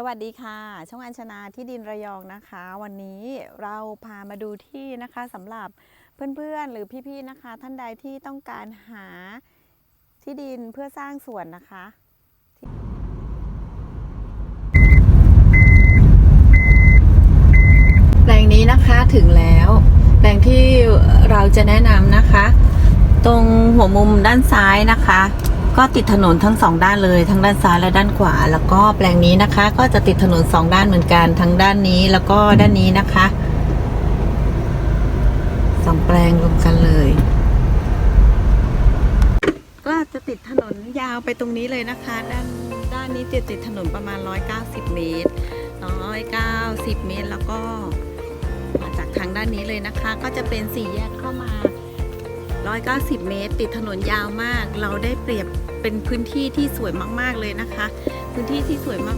สวัสดีค่ะ ช่องอัญชนาที่ดินระยองนะคะ วันนี้เราพามาดูที่นะคะสำหรับเพื่อนๆหรือพี่ๆนะคะ ท่านใดที่ต้องการหาที่ดินเพื่อสร้างสวนนะคะแปลงนี้นะคะถึงแล้วแปลงที่เราจะแนะนำนะคะ ตรงหัวมุมด้านซ้ายนะคะ ก็ติดถนนทั้งสองด้านเลย ทั้งด้านซ้ายและด้านขวา แล้วก็แปลงนี้นะคะ ก็จะติดถนนสองด้านเหมือนกัน ทั้งด้านนี้แล้วก็ด้านนี้นะคะสองแปลงรวมกันเลย ก็จะติดถนนยาวไปตรงนี้เลยนะคะ ด้านด้านนี้จะติดถนนประมาณ 190 เมตร 190 เมตรแล้วก็มาจากทางด้านนี้เลยนะคะ ก็จะเป็นสี่แยกเข้ามา 190 เมตร ติดถนนยาวมาก เราได้เปรียบเป็นพื้นที่ที่สวยมาก ๆ เลยนะคะ พื้นที่ที่สวยมาก